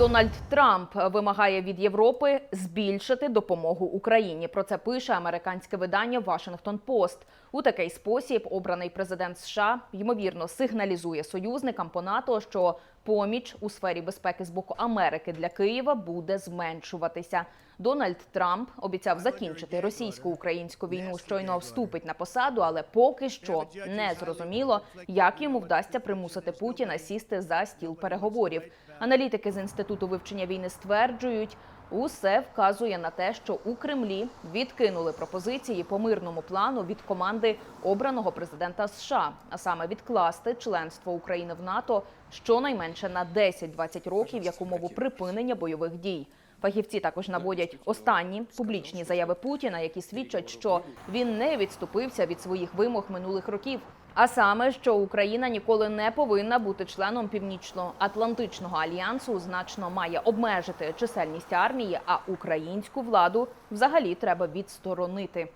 Дональд Трамп вимагає від Європи збільшити допомогу Україні. Про це пише американське видання Washington Post. У такий спосіб обраний президент США ймовірно сигналізує союзникам по НАТО, що поміч у сфері безпеки з боку Америки для Києва буде зменшуватися. Дональд Трамп обіцяв закінчити російсько-українську війну, щойно вступить на посаду, але поки що не зрозуміло, як йому вдасться примусити Путіна сісти за стіл переговорів. Аналітики з інституту вивчення війни стверджують, усе вказує на те, що у Кремлі відкинули пропозиції по мирному плану від команди обраного президента США, а саме відкласти членство України в НАТО щонайменше на 10-20 років як умову припинення бойових дій. Фахівці також наводять останні публічні заяви Путіна, які свідчать, що він не відступився від своїх вимог минулих років. А саме, що Україна ніколи не повинна бути членом Північно-Атлантичного альянсу, значно має обмежити чисельність армії, а українську владу взагалі треба відсторонити.